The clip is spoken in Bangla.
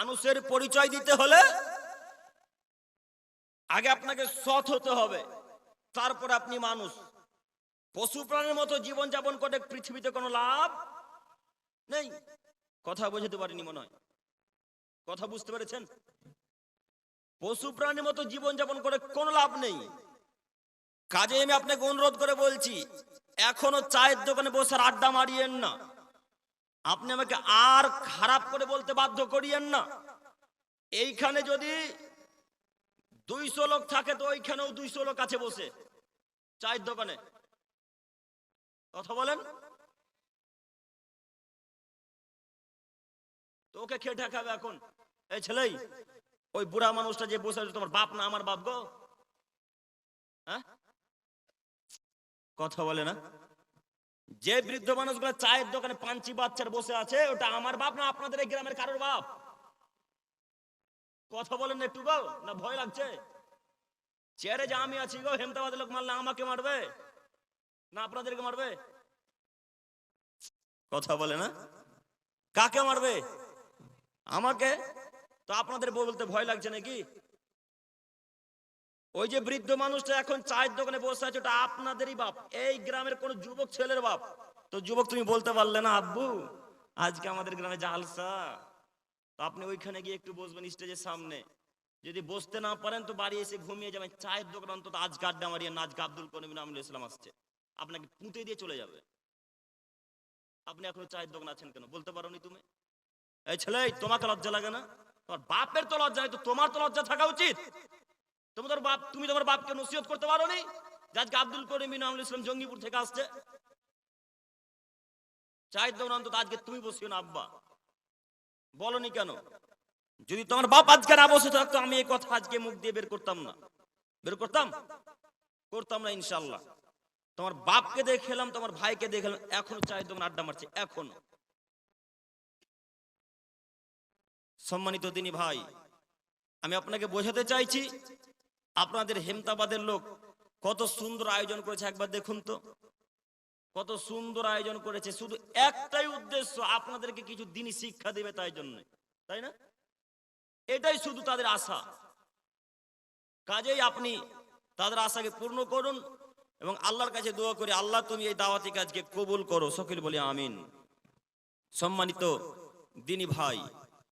মানুষের পরিচয় দিতে হলে আগে আপনাকে সৎ হতে হবে। তারপর আপনি মানুষ। পশু প্রাণীর মতো জীবন যাপন করে পৃথিবীতে কোনো লাভ নেই। কথা বোঝাতে পারিনি মনে হয়। কথা বুঝতে পেরেছেন? পশু প্রাণীর মতো জীবন যাপন করে কোনো লাভ নেই। কাজে আমি আপনাকে অনুরোধ করে বলছি, এখনও চায়ের দোকানে বসে আড্ডা মারিয়েন না। আপনি আমাকে আর খারাপ করে বলতে বাধ্য করিয়েন না। এইখানে যদি দুইশো লোক থাকে, তো ওইখানেও দুইশো লোক আছে বসে, চায়ের দোকানে। কথা বলেন। তো ওকে খেয়ে ঠেকাবে এখন। এই ছেলেই, ওই বুড়া মানুষটা যে বসে আছে, তোমার বাপ না আমার বাপ গো? হ্যাঁ? কথা বলে না? যে বৃদ্ধ মানুষগুলো চায়ের দোকানে পাঞ্চি বাচ্চার বসে আছে, ওটা আমার বাপ না আপনাদের এই গ্রামের কারোর বাপ? কথা বলেন একটু গো, না ভয় লাগছে? চেয়ারে যে আমি আছি গো হেমতাবাদ লোক মারলে আমাকে মারবে? না আপনাদেরকে মারবে? কথা বলে না? কাকে মারবে? আমাকে? তো আপনাদের বলতে ভয় লাগছে নাকি? ওই যে বৃদ্ধ মানুষটা এখন চায়ের দোকানে বসে আছে, ওটা আপনাদেরই বাপ। এই গ্রামের কোন যুবক ছেলের বাপ। তো যুবক, তুমি বলতে পারলে না, আব্বু? আজকে আমাদের গ্রামে জালসা। তো আপনি ওইখানে গিয়ে একটু বসবেন স্টেজের সামনে। যদি বসতে না পারেন, তো বাড়ি এসে ঘুমিয়ে যাবেন। চায়ের দোকান অন্তত আজ গাড্ডা মারিয়ে নাচ আব্দুল করিম আমল ইসলাম আসছে। আপনাকে পুঁতে দিয়ে চলে যাবে। আপনি এখনও চায়ের দোকান আছেন কেন? বলতে পারোনি তুমি? এই ছেলে তোমাকে লজ্জা লাগে না? তোমার বাপের তো লজ্জা তো তোমার তো লজ্জা থাকা উচিত। তুমি তোমার বাপ, তুমি তোমার বাপকে নসিহত করতে পারো নি আজকে আব্দুল করিম আমল ইসলাম জঙ্গিপুর থেকে আসছে। চায়ের দোকান অন্তত আজকে তুমি বসিও না, আব্বা। বলনি কেন? যদি তোমার বাপ আজকে না বসে থাকতো, আমি এই কথা আজকে মুখ দিয়ে বের করতাম না। বের করতাম? করতাম না ইনশাল্লাহ তোমার বাপকে দেখলাম, তোমার ভাইকে দেখলাম, এখনও চায়ের দোকান আড্ডা মারছে, এখনও। সম্মানিত তিনি ভাই, আমি আপনাকে বোঝাতে চাইছি আপনাদের হেমতাবাদের লোক কত সুন্দর আয়োজন করেছে, একবার দেখুন তো। কত সুন্দর আয়োজন করেছে, শুধু একটাই উদ্দেশ্য, আপনাদেরকে কিছু দিনই শিক্ষা দেবে তাই জন্য। তাই না? এটাই শুধু তাদের আশা। কাজেই আপনি তাদের আশাকে পূর্ণ করুন এবং আল্লাহর কাছে দোয়া করি, আল্লাহ তুমি এই দাওয়াতি কাজকে কবুল করো। সকল বলি আমিন। সম্মানিত দিনী ভাই